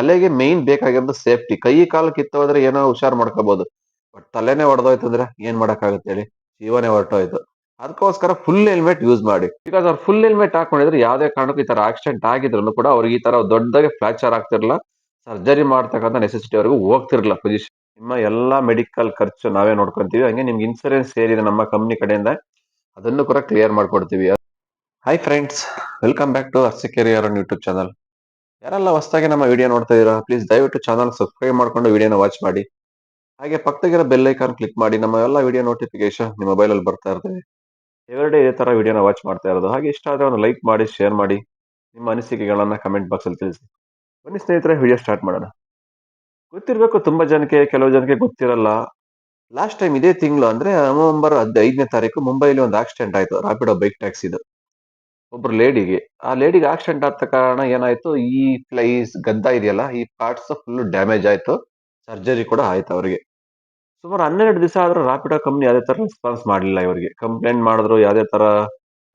ತಲೆಗೆ ಮೇನ್ ಬೇಕಾಗಿರೋದು ಸೇಫ್ಟಿ ಕೈ ಕಾಲು ಕಿತ್ತೋದ್ರೆ ಏನೋ ಹುಷಾರ್ ಮಾಡ್ಕೋಬಹುದು ಬಟ್ ತಲೆನೇ ಹೊಡೆದೋಯ್ತು ಅಂದ್ರೆ ಏನ್ ಮಾಡಕ್ಕಾಗುತ್ತೆ ಹೇಳಿ? ಜೀವನೇ ಹೊರಟೋಯ್ತು. ಅದಕ್ಕೋಸ್ಕರ ಫುಲ್ ಹೆಲ್ಮೆಟ್ ಯೂಸ್ ಮಾಡಿ. ಬಿಕಾಸ್ ಅವ್ರು ಫುಲ್ ಹೆಲ್ಮೆಟ್ ಹಾಕೊಂಡಿದ್ರೆ ಯಾವ್ದೇ ಕಾರಣಕ್ಕೂ ಈ ತರ ಆಕ್ಸಿಡೆಂಟ್ ಆಗಿದ್ರು ಕೂಡ ಅವ್ರಿಗೆ ಈ ತರ ದೊಡ್ಡದಾಗಿ ಫ್ರಾಕ್ಚರ್ ಆಗ್ತಿರಲ್ಲ ಸರ್ಜರಿ ಮಾಡ್ತಕ್ಕಂಥ ನೆಸೆಸಿಟಿ ಅವ್ರಿಗೂ ಹೋಗ್ತಿರ್ಲಿಲ್ಲ ಪೊಸಿಷನ್ ನಿಮ್ಮ ಎಲ್ಲಾ ಮೆಡಿಕಲ್ ಖರ್ಚು ನಾವೇ ನೋಡ್ಕೊಂತೀವಿ. ಹಂಗೆ ನಿಮ್ಗೆ ಇನ್ಸೂರೆನ್ಸ್ ಸೇರಿದೆ ನಮ್ಮ ಕಂಪ್ನಿ ಕಡೆಯಿಂದ. ಅದನ್ನು ಕೂಡ ಕ್ಲಿಯರ್ ಮಾಡ್ಕೊಡ್ತೀವಿ. Hi friends welcome back to ಅರ್ಸಿಕೆರಿಯರ್ YouTube channel ಯಾರೆಲ್ಲ ಹೊಸದಾಗಿ ನಮ್ಮ ವಿಡಿಯೋ ನೋಡ್ತಾ ಇದ್ದೀರಾ ಪ್ಲೀಸ್ ದಯವಿಟ್ಟು ಚಾನಲ್ ಸಬ್ಸ್ಕ್ರೈಬ್ ಮಾಡ್ಕೊಂಡು ವಿಡಿಯೋನ ವಾಚ್ ಮಾಡಿ. ಹಾಗೆ ಪಕ್ಕದಾಗಿರೋ ಬೆಲ್ ಐಕಾನ್ ಕ್ಲಿಕ್ ಮಾಡಿ, ನಮ್ಮ ಎಲ್ಲ ವಿಡಿಯೋ ನೋಟಿಫಿಕೇಶನ್ ನಿಮ್ಮ ಮೊಬೈಲ್ ಅಲ್ಲಿ ಬರ್ತಾ ಇರ್ತವೆ ಎವ್ರಿಡೇ ಇದೇ ತರ ವಿಡಿಯೋನ ವಾಚ್ ಮಾಡ್ತಾ ಇರೋದು. ಹಾಗೆ ಇಷ್ಟ ಆದ್ರೆ ಒಂದು ಲೈಕ್ ಮಾಡಿ ಶೇರ್ ಮಾಡಿ, ನಿಮ್ಮ ಅನಿಸಿಕೆಗಳನ್ನ ಕಮೆಂಟ್ ಬಾಕ್ಸ್ ಅಲ್ಲಿ ತಿಳಿಸಿ. ಬನ್ನಿ ಸ್ನೇಹಿತರೆ ವಿಡಿಯೋ ಸ್ಟಾರ್ಟ್ ಮಾಡೋಣ. ಗೊತ್ತಿರ್ಬೇಕು, ತುಂಬಾ ಜನಕ್ಕೆ, ಕೆಲವು ಜನಕ್ಕೆ ಗೊತ್ತಿರಲ್ಲ. ಲಾಸ್ಟ್ ಟೈಮ್ ಇದೇ ತಿಂಗಳು ಅಂದ್ರೆ ನವೆಂಬರ್ ಹದಿನೈದನೇ ತಾರೀಕು ಮುಂಬೈಲಿ ಒಂದು ಆಕ್ಸಿಡೆಂಟ್ ಆಯ್ತು ರಾಪಿಡೋ ಬೈಕ್ ಟ್ಯಾಕ್ಸಿದು ಒಬ್ರು ಲೇಡಿಗೆ ಆ ಲೇಡಿಗೆ ಆಕ್ಸಿಡೆಂಟ್ ಆದ ಕಾರಣ ಏನಾಯ್ತು? ಈ ಫ್ಲೈಸ್ ಗದ್ದ ಇದೆಯಲ್ಲ, ಈ ಪಾರ್ಟ್ಸ್ ಫುಲ್ ಡ್ಯಾಮೇಜ್ ಆಯ್ತು. ಸರ್ಜರಿ ಕೂಡ ಆಯ್ತು ಅವರಿಗೆ. ಸುಮಾರು ಹನ್ನೆರಡು ದಿವಸ ಆದ್ರೂ ರಾಪಿಡೋ ಕಂಪ್ನಿ ಯಾವುದೇ ತರ ರೆಸ್ಪಾನ್ಸ್ ಮಾಡಲಿಲ್ಲ ಇವರಿಗೆ. ಕಂಪ್ಲೇಂಟ್ ಮಾಡಿದ್ರು, ಯಾವುದೇ ತರ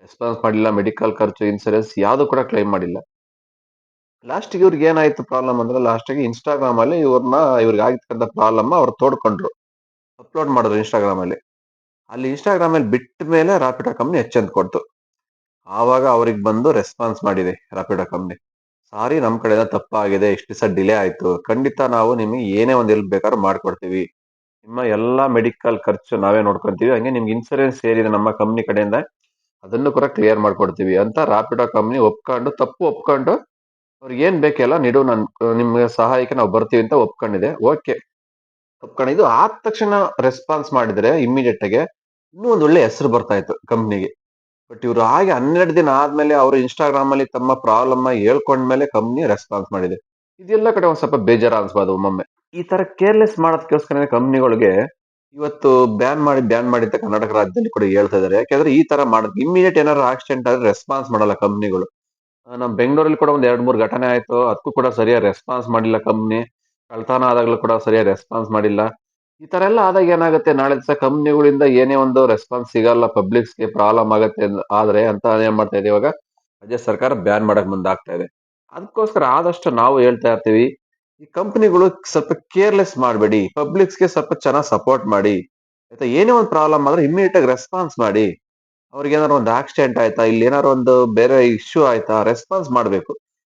ರೆಸ್ಪಾನ್ಸ್ ಮಾಡಿಲ್ಲ ಮೆಡಿಕಲ್ ಖರ್ಚು ಇನ್ಸೂರೆನ್ಸ್ ಯಾವುದು ಕೂಡ ಕ್ಲೈಮ್ ಮಾಡಿಲ್ಲ. ಲಾಸ್ಟಿಗೆ ಇವ್ರಿಗೆ ಏನಾಯ್ತು ಪ್ರಾಬ್ಲಮ್ ಅಂದ್ರೆ ಲಾಸ್ಟಿಗೆ ಇನ್ಸ್ಟಾಗ್ರಾಮ್ ಅಲ್ಲಿ ಇವ್ರನ್ನ, ಇವ್ರಿಗೆ ಆಗಿರ್ತಕ್ಕಂಥ ಪ್ರಾಬ್ಲಮ್ ಅವ್ರು ತೋಡ್ಕೊಂಡ್ರು. ಅಪ್ಲೋಡ್ ಮಾಡಿದ್ರು ಇನ್ಸ್ಟಾಗ್ರಾಮ್ ಅಲ್ಲಿ. ಅಲ್ಲಿ ಇನ್ಸ್ಟಾಗ್ರಾಮ್ ಅಲ್ಲಿ ಬಿಟ್ಟ ಮೇಲೆ ರಾಪಿಡೋ ಕಂಪ್ನಿ ಹೆಚ್ಚಂದ್ ಕೊಡ್ತು. ಆವಾಗ ಅವ್ರಿಗೆ ಬಂದು ರೆಸ್ಪಾನ್ಸ್ ಮಾಡಿದೆ ರಾಪಿಡೋ ಕಂಪ್ನಿ ಸಾರಿ ನಮ್ಮ ಕಡೆಯಿಂದ ತಪ್ಪಾಗಿದೆ, ಇಷ್ಟು ದಿವಸ ಡಿಲೇ ಆಯಿತು. ಖಂಡಿತ ನಾವು ನಿಮಗೆ ಏನೇ ಒಂದು ಎಲ್ಪ್ ಬೇಕಾದ್ರೂ ಮಾಡಿಕೊಡ್ತೀವಿ. ನಿಮ್ಮ ಎಲ್ಲ ಮೆಡಿಕಲ್ ಖರ್ಚು ನಾವೇ ನೋಡ್ಕೊಂತೀವಿ. ಹಂಗೆ ನಿಮ್ಗೆ ಇನ್ಸೂರೆನ್ಸ್ ಸೇರಿದೆ ನಮ್ಮ ಕಂಪ್ನಿ ಕಡೆಯಿಂದ, ಅದನ್ನು ಕೂಡ ಕ್ಲಿಯರ್ ಮಾಡ್ಕೊಡ್ತೀವಿ ಅಂತ ರಾಪಿಡೋ ಕಂಪ್ನಿ ಒಪ್ಕೊಂಡು, ತಪ್ಪು ಒಪ್ಕೊಂಡು, ಅವ್ರಿಗೆ ಏನು ಬೇಕೆಲ್ಲ ನೀಡು, ನನ್, ನಿಮಗೆ ಸಹಾಯಕ್ಕೆ ನಾವು ಬರ್ತೀವಿ ಅಂತ ಒಪ್ಕೊಂಡಿದೆ. ಓಕೆ. ಒಪ್ಕೊಂಡಿದ್ದು ಆದ ತಕ್ಷಣ ರೆಸ್ಪಾನ್ಸ್ ಮಾಡಿದರೆ ಇಮಿಡಿಯೇಟ್ ಆಗಿ ಇನ್ನೂ ಒಂದು ಒಳ್ಳೆ ಹೆಸರು ಬರ್ತಾ ಇತ್ತು ಕಂಪ್ನಿಗೆ ಬಟ್ ಇವರು ಹಾಗೆ ಹನ್ನೆರಡು ದಿನ ಆದ್ಮೇಲೆ ಅವರು ಇನ್ಸ್ಟಾಗ್ರಾಮ್ ಅಲ್ಲಿ ತಮ್ಮ ಪ್ರಾಬ್ಲಮ್ ಹೇಳ್ಕೊಂಡ್ಮೇಲೆ ಕಂಪ್ನಿ ರೆಸ್ಪಾನ್ಸ್ ಮಾಡಿದೆ. ಇದೆಲ್ಲ ಕಡೆ ಒಂದ್ ಸ್ವಲ್ಪ ಬೇಜಾರ ಅನ್ಸ್ಬಾರ್ದು ಒಮ್ಮೊಮ್ಮೆ. ಈ ತರ ಕೇರ್ಲೆಸ್ ಮಾಡೋದಕ್ಕೋಸ್ಕರ ಕಂಪ್ನಿಗಳಿಗೆ ಇವತ್ತು ಬ್ಯಾನ್ ಮಾಡಿ ಬ್ಯಾನ್ ಮಾಡಿ ಅಂತ ಕರ್ನಾಟಕ ರಾಜ್ಯದಲ್ಲಿ ಕೂಡ ಹೇಳ್ತಾ ಇದಾರೆ. ಯಾಕಂದ್ರೆ ಈ ತರ ಮಾಡೋದು ಇಮಿಡಿಯೇಟ್ ಏನಾದ್ರು ಆಕ್ಸಿಡೆಂಟ್ ಆದ್ರೆ ರೆಸ್ಪಾನ್ಸ್ ಮಾಡಲ್ಲ ಕಂಪ್ನಿಗಳು ನಮ್ಮ ಬೆಂಗಳೂರಲ್ಲಿ ಕೂಡ ಒಂದ್ ಎರಡ್ ಮೂರು ಘಟನೆ ಆಯ್ತು. ಅದಕ್ಕೂ ಕೂಡ ಸರಿಯಾಗಿ ರೆಸ್ಪಾನ್ಸ್ ಮಾಡಿಲ್ಲ ಕಂಪ್ನಿ ಕಳ್ತನ ಆದಾಗ್ಲೂ ಕೂಡ ಸರಿಯಾಗಿ ರೆಸ್ಪಾನ್ಸ್ ಮಾಡಿಲ್ಲ. ಈ ತರ ಎಲ್ಲ ಆದಾಗ ಏನಾಗುತ್ತೆ? ನಾಳೆ ದಿವಸ ಕಂಪ್ನಿಗಳಿಂದ ಏನೇ ಒಂದು ರೆಸ್ಪಾನ್ಸ್ ಸಿಗಲ್ಲ ಪಬ್ಲಿಕ್ಸ್ಗೆ ಪ್ರಾಬ್ಲಮ್ ಆಗುತ್ತೆ ಆದ್ರೆ ಅಂತ ಏನ್ ಮಾಡ್ತಾ ಇದೆ ಇವಾಗ? ರಾಜ್ಯ ಸರ್ಕಾರ ಬ್ಯಾನ್ ಮಾಡಕ್ ಮುಂದಾಗ್ತಾ ಇದೆ. ಅದಕ್ಕೋಸ್ಕರ ಆದಷ್ಟು ನಾವು ಹೇಳ್ತಾ ಇರ್ತೀವಿ, ಈ ಕಂಪ್ನಿಗಳು ಸ್ವಲ್ಪ ಕೇರ್ಲೆಸ್ ಮಾಡಬೇಡಿ ಪಬ್ಲಿಕ್ಸ್ಗೆ ಸ್ವಲ್ಪ ಚೆನ್ನಾಗಿ ಸಪೋರ್ಟ್ ಮಾಡಿ, ಆಯ್ತಾ? ಏನೇ ಒಂದು ಪ್ರಾಬ್ಲಮ್ ಆದ್ರೆ ಇಮಿಡಿಯೇಟ್ ಆಗಿ ರೆಸ್ಪಾನ್ಸ್ ಮಾಡಿ. ಅವ್ರಿಗೆ ಏನಾರು ಒಂದು ಆಕ್ಸಿಡೆಂಟ್ ಆಯ್ತಾ? ಇಲ್ಲಿ ಏನಾದ್ರು ಒಂದು ಬೇರೆ ಇಶ್ಯೂ ಆಯ್ತಾ? ರೆಸ್ಪಾನ್ಸ್ ಮಾಡಬೇಕು.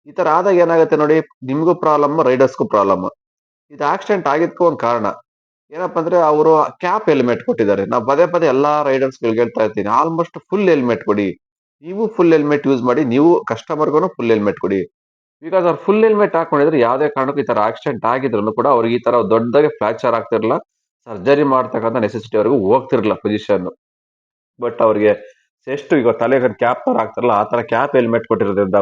ಈ ತರ ಆದಾಗ ಏನಾಗುತ್ತೆ ನೋಡಿ, ನಿಮ್ಗೂ ಪ್ರಾಬ್ಲಮ್ ರೈಡರ್ಸ್ಗೂ ಪ್ರಾಬ್ಲಮ್ ಇದು ಆಕ್ಸಿಡೆಂಟ್ ಆಗಿದ್ಕೂ ಒಂದು ಕಾರಣ. ಏನಪ್ಪಾ ಅಂದ್ರೆ ಅವರು ಕ್ಯಾಪ್ ಹೆಲ್ಮೆಟ್ ಕೊಟ್ಟಿದ್ದಾರೆ. ನಾವು ಪದೇ ಪದೇ ಎಲ್ಲಾ ರೈಡರ್ಸ್ ಗಳಿಗೆ ಹೇಳ್ತಾ ಇರ್ತೀನಿ. ಆಲ್ಮೋಸ್ಟ್ ಫುಲ್ ಹೆಲ್ಮೆಟ್ ಕೊಡಿ. ನೀವು ಫುಲ್ ಹೆಲ್ಮೆಟ್ ಯೂಸ್ ಮಾಡಿ, ನೀವು ಕಸ್ಟಮರ್ಗೂ ಫುಲ್ ಹೆಲ್ಮೆಟ್ ಕೊಡಿ. ಬಿಕಾಸ್ ಅವ್ರು ಫುಲ್ ಹೆಲ್ಮೆಟ್ ಹಾಕೊಂಡಿದ್ರೆ ಯಾವುದೇ ಕಾರಣಕ್ಕೂ ಈ ತರ ಆಕ್ಸಿಡೆಂಟ್ ಆಗಿದ್ರು ಕೂಡ ಅವ್ರಿಗೆ ಈ ತರ ದೊಡ್ಡದಾಗಿ ಫ್ರಾಕ್ಚರ್ ಆಗ್ತಿರಲ್ಲ ಸರ್ಜರಿ ಮಾಡ್ತಕ್ಕಂಥ ನೆಸೆಸಿಟಿ ಅವ್ರಿಗೂ ಹೋಗ್ತಿರಲ್ಲ ಪೊಸಿಷನ್ ಬಟ್ ಅವ್ರಿಗೆ ಎಷ್ಟು ಈಗ ತಲೆಗೆ ಕ್ಯಾಪ್ ತರ ಆಗ್ತಾರಲ್ಲ ಆ ತರ ಕ್ಯಾಪ್ ಹೆಲ್ಮೆಟ್ ಕೊಟ್ಟಿರೋದ್ರಿಂದ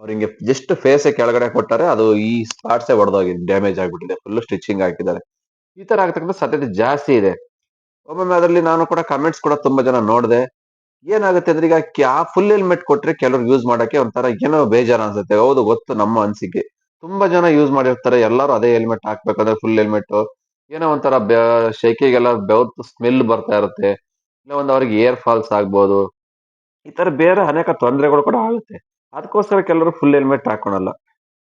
ಅವ್ರಿಗೆ ಜಸ್ಟ್ ಫೇಸ್ ಕೆಳಗಡೆ ಕೊಟ್ಟಾರೆ ಅದು ಈ ಸ್ಪಾಟ್ಸ್ ಒಡೆದೋಗಿದೆ ಡ್ಯಾಮೇಜ್ ಆಗ್ಬಿಟ್ಟಿದೆ. ಫುಲ್ ಸ್ಟಿಚಿಂಗ್ ಹಾಕಿದ್ದಾರೆ. ಈ ತರ ಆಗ್ತಕ್ಕಂಥ ಸಾಧ್ಯತೆ ಜಾಸ್ತಿ ಇದೆ. ಒಮ್ಮೊಮ್ಮೆ ಅದರಲ್ಲಿ ನಾನು ಕೂಡ ಕಮೆಂಟ್ಸ್ ಕೂಡ ತುಂಬಾ ಜನ ನೋಡಿದೆ. ಏನಾಗುತ್ತೆ ಅಂದ್ರೆ ಈಗ ಕ್ಯಾ ಫುಲ್ ಹೆಲ್ಮೆಟ್ ಕೊಟ್ರೆ ಕೆಲವ್ರು ಯೂಸ್ ಮಾಡೋಕೆ ಒಂಥರ ಏನೋ ಬೇಜಾರ ಅನ್ಸುತ್ತೆ. ಹೌದು, ಗೊತ್ತು ನಮ್ಮ ಅನಿಸಿಕೆ. ತುಂಬಾ ಜನ ಯೂಸ್ ಮಾಡಿರ್ತಾರೆ. ಎಲ್ಲರೂ ಅದೇ ಹೆಲ್ಮೆಟ್ ಹಾಕ್ಬೇಕಂದ್ರೆ ಫುಲ್ ಹೆಲ್ಮೆಟ್ ಏನೋ ಒಂಥರ ಶೆಕೆಗೆಲ್ಲ ಬೆವತ್ತು ಸ್ಮೆಲ್ ಬರ್ತಾ ಇರುತ್ತೆ. ಇಲ್ಲ ಒಂದು ಅವ್ರಿಗೆ ಏರ್ ಫಾಲ್ಸ್ ಆಗ್ಬೋದು. ಈ ತರ ಬೇರೆ ಅನೇಕ ತೊಂದರೆಗಳು ಕೂಡ ಆಗುತ್ತೆ. ಅದಕ್ಕೋಸ್ಕರ ಕೆಲವರು ಫುಲ್ ಹೆಲ್ಮೆಟ್ ಹಾಕೊಳಲ್ಲ.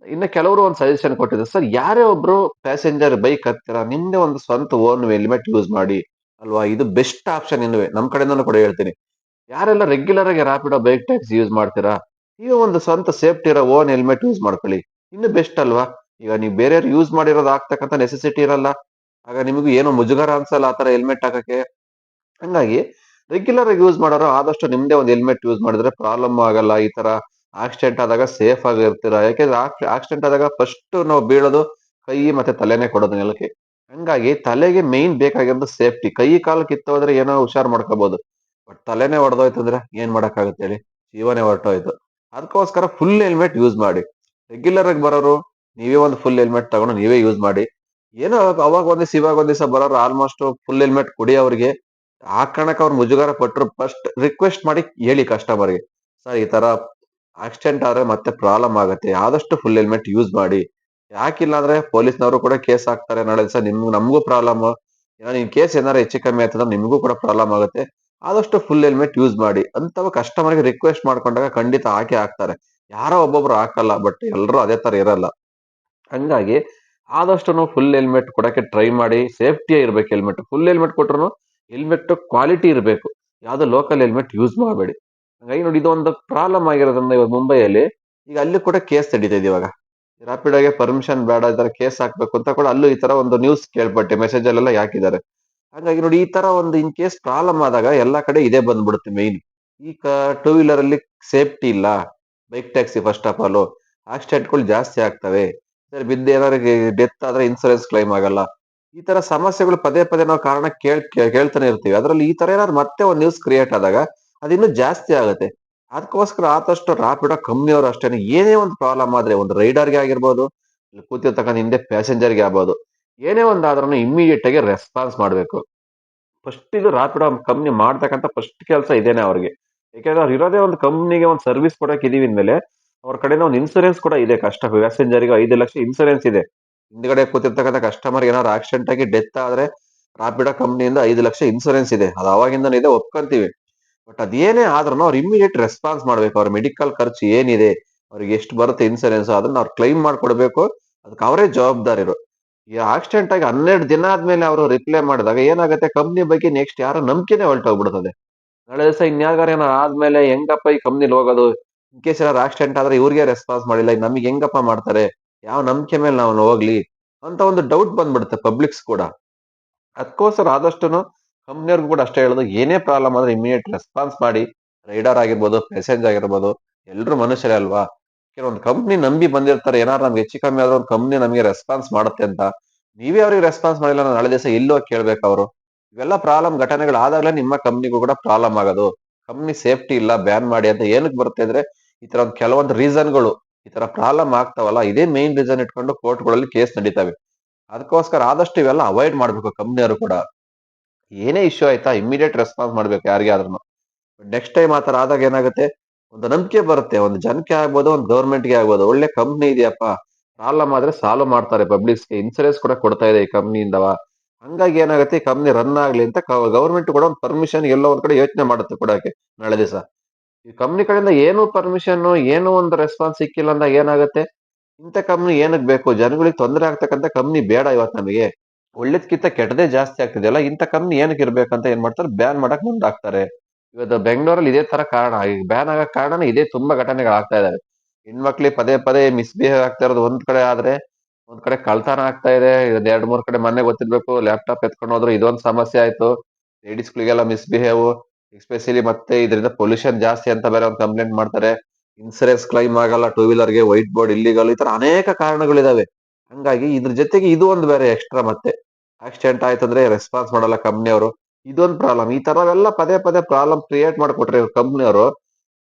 ಇನ್ನು ಕೆಲವರು ಒಂದು ಸಜೆಷನ್ ಕೊಟ್ಟಿದ್ರು, ಸರ್, ಯಾರೇ ಒಬ್ರು ಪ್ಯಾಸೆಂಜರ್ ಬೈಕ್ ಹತ್ತಿರ, ನಿಮ್ದೇ ಒಂದು ಸ್ವಂತ ಓನ್ ಹೆಲ್ಮೆಟ್ ಯೂಸ್ ಮಾಡಿ, ಅಲ್ವಾ? ಇದು ಬೆಸ್ಟ್ ಆಪ್ಷನ್ ಇನ್ನುವೆ ನಮ್ಮ ಕಡೆಯಿಂದ ಕೂಡ ಹೇಳ್ತೀನಿ. ಯಾರೆಲ್ಲ ರೆಗ್ಯುಲರ್ ಆಗಿ ರ್ಯಾಪಿಡೋ ಬೈಕ್ ಟ್ಯಾಕ್ಸ್ ಯೂಸ್ ಮಾಡ್ತೀರಾ, ನೀವು ಒಂದು ಸ್ವಂತ ಸೇಫ್ಟಿ ಇರೋ ಓನ್ ಹೆಲ್ಮೆಟ್ ಯೂಸ್ ಮಾಡ್ಕೊಳ್ಳಿ. ಇನ್ನು ಬೆಸ್ಟ್ ಅಲ್ವಾ? ಈಗ ನೀವು ಬೇರೆಯವ್ರು ಯೂಸ್ ಮಾಡಿರೋದು ಆಗ್ತಕ್ಕಂಥ ನೆಸೆಸಿಟಿ ಇರಲ್ಲ. ಆಗ ನಿಮಗೂ ಏನೋ ಮುಜುಗರ ಅನ್ಸಲ್ಲ ಆ ಥರ ಹೆಲ್ಮೆಟ್ ಹಾಕಕ್ಕೆ. ಹಂಗಾಗಿ ರೆಗ್ಯುಲರ್ ಆಗಿ ಯೂಸ್ ಮಾಡೋರು ಆದಷ್ಟು ನಿಮ್ಮದೇ ಒಂದು ಹೆಲ್ಮೆಟ್ ಯೂಸ್ ಮಾಡಿದ್ರೆ ಪ್ರಾಬ್ಲಮ್ ಆಗಲ್ಲ ಈ ತರ ಆಕ್ಸಿಡೆಂಟ್ ಆದಾಗ ಸೇಫ್ ಆಗಿ ಇರ್ತೀರಾ? ಯಾಕೆಂದ್ರೆ ಆಕ್ಸಿಡೆಂಟ್ ಆದಾಗ ಫಸ್ಟ್ ನಾವು ಬೀಳೋದು ಕೈ ಮತ್ತೆ ತಲೆನೇ ಕೊಡೋದು ನೆಲಕ್ಕೆ. ಹಂಗಾಗಿ ತಲೆಗೆ ಮೇನ್ ಬೇಕಾಗಿರೋದು ಸೇಫ್ಟಿ ಕೈ ಕಾಲು ಕಿತ್ತೋದ್ರೆ ಏನೋ ಹುಷಾರ್ ಮಾಡ್ಕೋಬಹುದು ಬಟ್ ತಲೆನೇ ಹೊಡೆದೋಯ್ತಂದ್ರೆ ಏನ್ ಮಾಡಕ್ಕಾಗುತ್ತೆ ಹೇಳಿ? ಜೀವನೇ ಹೊರಟೋಯ್ತು. ಅದಕ್ಕೋಸ್ಕರ ಫುಲ್ ಹೆಲ್ಮೆಟ್ ಯೂಸ್ ಮಾಡಿ. ರೆಗ್ಯುಲರ್ ಆಗಿ ಬರೋರು ನೀವೇ ಒಂದು ಫುಲ್ ಹೆಲ್ಮೆಟ್ ತಗೊಂಡು ನೀವೇ ಯೂಸ್ ಮಾಡಿ. ಏನೋ ಅವಾಗ ಒಂದ್ ದಿವಸ, ಇವಾಗ ಒಂದ್ ಬರೋರು ಆಲ್ಮೋಸ್ಟ್ ಫುಲ್ ಹೆಲ್ಮೆಟ್ ಕೊಡಿ ಅವ್ರಿಗೆ. ಹಾಕಣಕ್ ಅವ್ರು ಮುಜುಗರ ಪಟ್ರು ಫಸ್ಟ್ ರಿಕ್ವೆಸ್ಟ್ ಮಾಡಿ ಹೇಳಿ ಕಸ್ಟಮರ್ಗೆ ಸರ್, ಈ ತರ ಆಕ್ಸಿಡೆಂಟ್ ಆದ್ರೆ ಮತ್ತೆ ಪ್ರಾಬ್ಲಮ್ ಆಗುತ್ತೆ. ಆದಷ್ಟು ಫುಲ್ ಹೆಲ್ಮೆಟ್ ಯೂಸ್ ಮಾಡಿ. ಯಾಕಿಲ್ಲ ಅಂದ್ರೆ ಪೊಲೀಸ್ನವರು ಕೂಡ ಕೇಸ್ ಹಾಕ್ತಾರೆ. ನಾಳೆ ದಿವಸ ನಿಮ್ಗೆ, ನಮಗೂ ಪ್ರಾಬ್ಲಮ್ ಏನೋ ಕೇಸ್ ಏನಾರು ಹೆಚ್ಚು ಕಮ್ಮಿ ಆಯ್ತದ ನಿಮಗೂ ಕೂಡ ಪ್ರಾಬ್ಲಮ್ ಆಗುತ್ತೆ. ಆದಷ್ಟು ಫುಲ್ ಹೆಲ್ಮೆಟ್ ಯೂಸ್ ಮಾಡಿ. ಅಂತವ ಕಸ್ಟಮರ್ಗೆ ರಿಕ್ವೆಸ್ಟ್ ಮಾಡ್ಕೊಂಡಾಗ ಖಂಡಿತ ಹಾಕಿ ಹಾಕ್ತಾರೆ. ಯಾರೋ ಒಬ್ಬೊಬ್ರು ಹಾಕಲ್ಲ ಬಟ್ ಎಲ್ಲರೂ ಅದೇ ತರ ಇರಲ್ಲ. ಹಂಗಾಗಿ ಆದಷ್ಟು ನಾವು ಫುಲ್ ಹೆಲ್ಮೆಟ್ ಕೊಡಕ್ಕೆ ಟ್ರೈ ಮಾಡಿ. ಸೇಫ್ಟಿಯೇ ಇರ್ಬೇಕು ಹೆಲ್ಮೆಟ್ ಫುಲ್ ಹೆಲ್ಮೆಟ್ ಕೊಟ್ರು ಹೆಲ್ಮೆಟ್ ಕ್ವಾಲಿಟಿ ಇರಬೇಕು. ಯಾವುದೋ ಲೋಕಲ್ ಹೆಲ್ಮೆಟ್ ಯೂಸ್ ಮಾಡಬೇಡಿ. ಹಂಗಾಗಿ ನೋಡಿ ಇದೊಂದು ಪ್ರಾಬ್ಲಮ್ ಆಗಿರೋದ್ರಿಂದ ಇವಾಗ ಮುಂಬೈಯಲ್ಲಿ ಈಗ ಅಲ್ಲಿ ಕೂಡ ಕೇಸ್ ನಡೀತಾ ಇದೆ ಇವಾಗ. ರ್ಯಾಪಿಡೋಗೆ ಪರ್ಮಿಷನ್ ಬೇಡ, ಈ ತರ ಕೇಸ್ ಹಾಕ್ಬೇಕು ಅಂತ ಕೂಡ ಅಲ್ಲೂ ಈ ತರ ಒಂದು ನ್ಯೂಸ್ ಕೇಳ್ಪಟ್ಟೆ ಮೆಸೇಜ್ ಅಲ್ಲೆಲ್ಲ ಹಾಕಿದ್ದಾರೆ. ಹಾಗಾಗಿ ನೋಡಿ, ಈ ತರ ಒಂದು ಇನ್ ಕೇಸ್ ಪ್ರಾಬ್ಲಮ್ ಆದಾಗ ಎಲ್ಲಾ ಕಡೆ ಇದೇ ಬಂದ್ಬಿಡುತ್ತೆ ಮೈನ್ ಈಗ ಟೂ ವೀಲರ್ ಅಲ್ಲಿ ಸೇಫ್ಟಿ ಇಲ್ಲ. Bike taxi first of all ಆಕ್ಸಿಡೆಂಟ್ಗಳು ಜಾಸ್ತಿ ಆಗ್ತವೆ. ಸರ್, ಬಿದ್ದು ಏನಾದ್ರು ಡೆತ್ ಆದ್ರೆ ಇನ್ಸೂರೆನ್ಸ್ ಕ್ಲೈಮ್ ಆಗಲ್ಲ. ಈ ತರ ಸಮಸ್ಯೆಗಳು ಪದೇ ಪದೇ ನಾವು ಕಾರಣ ಕೇಳ್ ಕೇಳ್ತಾನೆ ಇರ್ತೀವಿ. ಅದ್ರಲ್ಲಿ ಈ ತರ ಏನಾದ್ರು ಮತ್ತೆ ಒಂದು ನ್ಯೂಸ್ ಕ್ರಿಯೇಟ್ ಆದಾಗ ಅದಿನ್ನೂ ಜಾಸ್ತಿ ಆಗುತ್ತೆ. ಅದಕ್ಕೋಸ್ಕರ ಆದಷ್ಟು ರಾಪಿಡೋ ಕಂಪ್ನಿಯವರು ಅಷ್ಟೇ ಏನೇ ಒಂದು ಪ್ರಾಬ್ಲಮ್ ಆದ್ರೆ, ಒಂದು ರೈಡರ್ಗೆ ಆಗಿರ್ಬೋದು ಕೂತಿರ್ತಕ್ಕಂಥ ಹಿಂದೆ ಪ್ಯಾಸೆಂಜರ್ಗೆ ಆಗ್ಬೋದು, ಏನೇ ಒಂದು ಆದ್ರೂ ಇಮಿಡಿಯೇಟ್ ಆಗಿ ರೆಸ್ಪಾನ್ಸ್ ಮಾಡಬೇಕು. ಫಸ್ಟ್ ಇದು ರಾಪಿಡೋ ಕಂಪ್ನಿ ಮಾಡ್ತಕ್ಕಂಥ ಫಸ್ಟ್ ಕೆಲಸ ಇದೇನೆ ಅವ್ರಿಗೆ. ಯಾಕೆಂದ್ರೆ ಅವ್ರು ಇರೋದೇ ಒಂದು ಕಂಪ್ನಿಗೆ ಒಂದು ಸರ್ವಿಸ್ ಕೊಡಕ್ಕೆ ಇದೀವಿ ಅಂದ್ಮೇಲೆ, ಅವ್ರ ಕಡೆಯಿಂದ ಒಂದು ಇನ್ಸೂರೆನ್ಸ್ ಕೂಡ ಇದೆ ಕಷ್ಟ. ಪ್ಯಾಸೆಂಜರ್ಗೆ ಐದು ಲಕ್ಷ ಇನ್ಸೂರೆನ್ಸ್ ಇದೆ. ಹಿಂದ್ಗಡೆ ಕೂತಿರ್ತಕ್ಕಂಥ ಕಸ್ಟಮರ್ ಏನಾದ್ರು ಆಕ್ಸಿಡೆಂಟ್ ಆಗಿ ಡೆತ್ ಆದ್ರೆ ರಾಪಿಡೋ ಕಂಪ್ನಿಯಿಂದ ಐದು ಲಕ್ಷ ಇನ್ಸೂರೆನ್ಸ್ ಇದೆ. ಅದು ಅವಾಗಿಂದನೇ ಇದೆ, ಒಪ್ಕೊಂತೀವಿ. ಬಟ್ ಅದೇನೇ ಆದ್ರೂ ಅವ್ರು ಇಮಿಡಿಯೇಟ್ ರೆಸ್ಪಾನ್ಸ್ ಮಾಡ್ಬೇಕು. ಅವ್ರ ಮೆಡಿಕಲ್ ಖರ್ಚು ಏನಿದೆ, ಅವ್ರಿಗೆ ಎಷ್ಟು ಬರುತ್ತೆ ಇನ್ಸೂರೆನ್ಸ್ ಅದನ್ನ ಅವ್ರು ಕ್ಲೈಮ್ ಮಾಡ್ಕೊಡ್ಬೇಕು. ಅದಕ್ಕೆ ಅವರೇ ಜವಾಬ್ದಾರಿರು ಈ ಆಕ್ಸಿಡೆಂಟ್ ಆಗಿ ಹನ್ನೆರಡು ದಿನ ಆದ್ಮೇಲೆ ಅವರು ರಿಪ್ಲೈ ಮಾಡಿದಾಗ ಏನಾಗುತ್ತೆ? ಕಂಪ್ನಿ ಬಗ್ಗೆ ನೆಕ್ಸ್ಟ್ ಯಾರೋ ನಂಬಿಕೆನೆ ಹೊರಟೋಗ್ಬಿಡ್ತದೆ. ನಾಳೆ ದಿವಸ ಇನ್ಯಾಗಾರ ಏನೋ ಆದ್ಮೇಲೆ ಹೆಂಗಪ್ಪ ಈ ಕಂಪ್ನಿಲಿ ಹೋಗೋದು? ಇನ್ ಕೇಸ್ ಏನಾದ್ರು ಆಕ್ಸಿಡೆಂಟ್ ಆದ್ರೆ ಇವ್ರಿಗೆ ರೆಸ್ಪಾನ್ಸ್ ಮಾಡಿಲ್ಲ ನಮಗೆ ಹೆಂಗಪ್ಪ ಮಾಡ್ತಾರೆ? ಯಾವ ನಂಬಿಕೆ ಮೇಲೆ ನಾವು ಹೋಗ್ಲಿ? ಅಂತ ಒಂದು ಡೌಟ್ ಬಂದ್ಬಿಡುತ್ತೆ ಪಬ್ಲಿಕ್ಸ್ ಕೂಡ. ಅದಕ್ಕೋಸ್ಕರ ಆದಷ್ಟು ಕಂಪ್ನಿಯವ್ರಿಗೂ ಕೂಡ ಅಷ್ಟೇ ಹೇಳೋದು, ಏನೇ ಪ್ರಾಬ್ಲಮ್ ಆದರೆ ಇಮಿಡಿಯೇಟ್ ರೆಸ್ಪಾನ್ಸ್ ಮಾಡಿ ರೈಡರ್ ಆಗಿರ್ಬೋದು ಪ್ಯಾಸೆಂಜರ್ ಆಗಿರ್ಬೋದು ಎಲ್ಲರೂ ಮನುಷ್ಯರೇ ಅಲ್ವಾ? ಕೆಲವೊಂದು ಕಂಪ್ನಿ ನಂಬಿ ಬಂದಿರ್ತಾರೆ, ಏನಾದ್ರು ನಮ್ಗೆ ಹೆಚ್ಚು ಕಮ್ಮಿ ಆದ್ರೆ ಒಂದು ಕಂಪ್ನಿ ನಮಗೆ ರೆಸ್ಪಾನ್ಸ್ ಮಾಡುತ್ತೆ ಅಂತ. ನೀವೇ ಅವ್ರಿಗೆ ರೆಸ್ಪಾನ್ಸ್ ಮಾಡಿಲ್ಲ ನಾನು ನಾಳೆ ದಿವಸ ಎಲ್ಲೋ ಕೇಳ್ಬೇಕು ಅವರು. ಇವೆಲ್ಲ ಪ್ರಾಬ್ಲಮ್ ಘಟನೆಗಳು ಆದಾಗಲೇ ನಿಮ್ಮ ಕಂಪ್ನಿಗೂ ಕೂಡ ಪ್ರಾಬ್ಲಮ್ ಆಗೋದು. ಕಂಪ್ನಿ ಸೇಫ್ಟಿ ಇಲ್ಲ ಬ್ಯಾನ್ ಮಾಡಿ ಅಂತ ಏನಕ್ಕೆ ಬರುತ್ತೆ ಅಂದ್ರೆ, ಈ ತರ ಒಂದು ಕೆಲವೊಂದು ರೀಸನ್ಗಳು ಈ ತರ ಪ್ರಾಬ್ಲಮ್ ಆಗ್ತಾವಲ್ಲ, ಇದೇ ಮೇನ್ ರೀಸನ್ ಇಟ್ಕೊಂಡು ಕೋರ್ಟ್ಗಳಲ್ಲಿ ಕೇಸ್ ನಡೀತಾವೆ. ಅದಕ್ಕೋಸ್ಕರ ಆದಷ್ಟು ಇವೆಲ್ಲ ಅವಾಯ್ಡ್ ಮಾಡ್ಬೇಕು ಕಂಪ್ನಿಯವರು ಕೂಡ. ಏನೇ ಇಶ್ಯೂ ಆಯ್ತಾ ಇಮ್ಮಿಡಿಯೇಟ್ ರೆಸ್ಪಾನ್ಸ್ ಮಾಡ್ಬೇಕು ಯಾರಿಗೆ ಆದ್ರೂ ನೆಕ್ಸ್ಟ್ ಟೈಮ್ ಆ ಆತರ ಆದಾಗ ಏನಾಗುತ್ತೆ? ಒಂದು ನಂಬಿಕೆ ಬರುತ್ತೆ, ಒಂದು ಜನಕ್ಕೆ ಆಗ್ಬೋದು, ಒಂದು ಗೌರ್ಮೆಂಟ್ಗೆ ಆಗ್ಬೋದು. ಒಳ್ಳೆ ಕಂಪ್ನಿ ಇದೆಯಪ್ಪ. ಪ್ರಾಬ್ಲಮ್ ಆದ್ರೆ ಸಾಲ್ವ್ ಮಾಡ್ತಾರೆ ಪಬ್ಲಿಕ್ಸ್ಗೆ ಇನ್ಸೂರೆನ್ಸ್ ಕೂಡ ಕೊಡ್ತಾ ಇದೆ ಈ ಕಂಪ್ನಿಯಿಂದವ ಹಂಗಾಗಿ ಏನಾಗುತ್ತೆ? ಈ ಕಂಪ್ನಿ ರನ್ ಆಗ್ಲಿ ಅಂತ ಗೌರ್ಮೆಂಟ್ ಕೂಡ ಒಂದು ಪರ್ಮಿಷನ್ ಎಲ್ಲೋ ಒಂದ್ ಕಡೆ ಯೋಚನೆ ಮಾಡುತ್ತೆ ಕೊಡೋಕೆ ನಾಳೆ ದಿವಸ. ಈ ಕಂಪ್ನಿ ಕಡೆಯಿಂದ ಏನು ಪರ್ಮಿಷನ್ ಏನು ಒಂದು ರೆಸ್ಪಾನ್ಸ್ ಸಿಕ್ಕಿಲ್ಲ ಅಂದಾಗ ಏನಾಗುತ್ತೆ? ಇಂಥ ಕಂಪ್ನಿ ಏನಕ್ಕೆ ಬೇಕು? ಜನಗಳಿಗೆ ತೊಂದರೆ ಆಗ್ತಕ್ಕಂಥ ಕಂಪ್ನಿ ಬೇಡ ಇವತ್ತು ನಮಗೆ. ಒಳ್ಳೇದ್ಕಿಂತ ಕೆಟ್ಟದೇ ಜಾಸ್ತಿ ಆಗ್ತಿದೆಯಲ್ಲ ಇಂಥ ಕಮ್ಮಿ ಏನಕ್ಕೆ ಇರಬೇಕಂತ ಏನ್ ಮಾಡ್ತಾರೆ? ಬ್ಯಾನ್ ಮಾಡಕ್ ಮುಂದಾಗ್ತಾರೆ. ಇವತ್ತು ಬೆಂಗಳೂರಲ್ಲಿ ಇದೇ ತರ ಕಾರಣ. ಬ್ಯಾನ್ ಆಗೋ ಕಾರಣ ಇದೇ ತುಂಬಾ ಘಟನೆಗಳು ಆಗ್ತಾ ಇದಾವೆ. ಹೆಣ್ಮಕ್ಳಿಗೆ ಪದೇ ಪದೇ ಮಿಸ್ಬಿಹೇವ್ ಆಗ್ತಾ ಇರೋದು ಒಂದ್ ಕಡೆ ಆದ್ರೆ, ಒಂದ್ ಕಡೆ ಕಳ್ತನ ಆಗ್ತಾ ಇದೆ. ಇವತ್ತು ಎರಡ್, ಮೂರ್ ಕಡೆ ಮನೆ ಗೊತ್ತಿರ್ಬೇಕು ಲ್ಯಾಪ್ಟಾಪ್ ಎತ್ಕೊಂಡು ಹೋದ್ರೆ ಇದೊಂದು ಸಮಸ್ಯೆ ಆಯ್ತು. ಲೇಡೀಸ್ಗಳಿಗೆಲ್ಲ ಮಿಸ್ಬಿಹೇವ್ ಎಸ್ಪೆಷಲಿ ಮತ್ತೆ ಇದರಿಂದ ಪೊಲ್ಯೂಷನ್ ಜಾಸ್ತಿ ಅಂತ ಬೇರೆ ಒಂದು ಕಂಪ್ಲೇಂಟ್ ಮಾಡ್ತಾರೆ. ಇನ್ಸೂರೆನ್ಸ್ ಕ್ಲೈಮ್ ಆಗಲ್ಲ ಟೂ ಗೆ ವೈಟ್ ಬೋರ್ಡ್ ಇಲ್ಲಿಗಲ್ಲ ಈ ತರ ಅನೇಕ ಕಾರಣಗಳಿದಾವೆ. ಹಂಗಾಗಿ ಇದ್ರ ಜೊತೆಗೆ ಇದು ಒಂದು ಬೇರೆ ಎಕ್ಸ್ಟ್ರಾ ಮತ್ತೆ. ಆಕ್ಸಿಡೆಂಟ್ ಆಯ್ತಂದ್ರೆ ರೆಸ್ಪಾನ್ಸ್ ಮಾಡಲ್ಲ ಕಂಪ್ನಿಯವರು ಇದೊಂದು ಪ್ರಾಬ್ಲಮ್ ಈ ತರವೆಲ್ಲ ಪದೇ ಪದೇ ಪ್ರಾಬ್ಲಮ್ ಕ್ರಿಯೇಟ್ ಮಾಡ್ಕೊಟ್ರೆ ಕಂಪ್ನಿಯವರು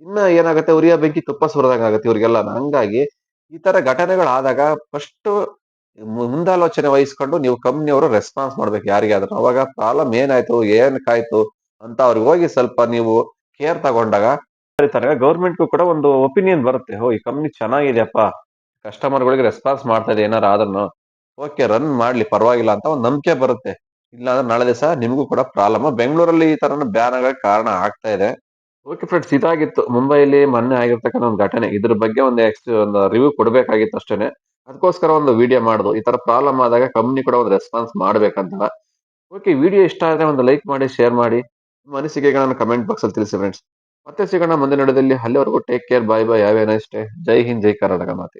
ಇನ್ನ ಏನಾಗುತ್ತೆ? ಉರಿಯ ಬೆಂಕಿ ತುಪ್ಪ ಸುರಿದಂಗ ಆಗುತ್ತೆ ಇವ್ರಿಗೆಲ್ಲ ಹಂಗಾಗಿ ಈ ತರ ಘಟನೆಗಳಾದಾಗ ಫಸ್ಟ್ ಮುಂದಾಲೋಚನೆ ವಹಿಸ್ಕೊಂಡು ನೀವು ಕಂಪ್ನಿಯವರು ರೆಸ್ಪಾನ್ಸ್ ಮಾಡ್ಬೇಕು ಯಾರಿಗಾದ್ರೂ. ಅವಾಗ ಪ್ರಾಬ್ಲಮ್ ಏನಾಯ್ತು? ಏನಕ್ಕಾಯ್ತು ಅಂತ ಅವ್ರಿಗೆ ಹೋಗಿ ಸ್ವಲ್ಪ ನೀವು ಕೇರ್ ತಗೊಂಡಾಗ ಗೌರ್ಮೆಂಟ್ಗೂ ಕೂಡ ಒಂದು ಒಪಿನಿಯನ್ ಬರುತ್ತೆ. ಹೋ ಈ ಕಂಪ್ನಿ ಚೆನ್ನಾಗಿದೆಯಪ್ಪ. ಕಸ್ಟಮರ್ಗಳಿಗೆ ರೆಸ್ಪಾನ್ಸ್ ಮಾಡ್ತಾ ಇದೆ ಏನಾರು ಆದ್ರೂ ಓಕೆ ರನ್ ಮಾಡ್ಲಿ, ಪರವಾಗಿಲ್ಲ ಅಂತ ಒಂದು ನಂಬಿಕೆ ಬರುತ್ತೆ. ಇಲ್ಲ ಅಂದ್ರೆ ನಾಳೆ ದಿವಸ ನಿಮಗೂ ಕೂಡ ಪ್ರಾಬ್ಲಮ್. ಬೆಂಗಳೂರಲ್ಲಿ ಈ ತರ ಬ್ಯಾನ್ ಆಗಕ್ಕೆ ಕಾರಣ ಆಗ್ತಾ ಇದೆ. ಓಕೆ ಫ್ರೆಂಡ್ಸ್ ಇದಾಗಿತ್ತು. ಮುಂಬೈಲಿ ಮೊನ್ನೆ ಆಗಿರ್ತಕ್ಕಂಥ ಒಂದು ಘಟನೆ. ಇದ್ರ ಬಗ್ಗೆ ಒಂದು ಎಕ್ಸ್ ಒಂದು ರಿವ್ಯೂ ಕೊಡಬೇಕಾಗಿತ್ತು ಅಷ್ಟೇನೆ. ಅದಕ್ಕೋಸ್ಕರ ಒಂದು ವಿಡಿಯೋ ಮಾಡೋದು. ಈ ತರ ಪ್ರಾಬ್ಲಮ್ ಆದಾಗ ಕಂಪ್ನಿ ಕೂಡ ಒಂದು ರೆಸ್ಪಾನ್ಸ್ ಮಾಡ್ಬೇಕಂತ ಓಕೆ ವಿಡಿಯೋ ಇಷ್ಟ ಆದರೆ ಒಂದು ಲೈಕ್ ಮಾಡಿ ಶೇರ್ ಮಾಡಿ. ನಿಮ್ಮ ನಾನು ಕಮೆಂಟ್ ಬಾಕ್ಸ್ ಅಲ್ಲಿ ತಿಳಿಸಿ ಫ್ರೆಂಡ್ಸ್ ಮತ್ತೆ ಸಿಗೋಣ ಮುಂದಿನ ನಡೆದಲ್ಲಿ ಅಲ್ಲಿವರೆಗೂ take care bye bye nice day ಜೈ ಹಿಂದ್, ಜೈ ಕರ್ನಾಟಕ ಮಾತೆ.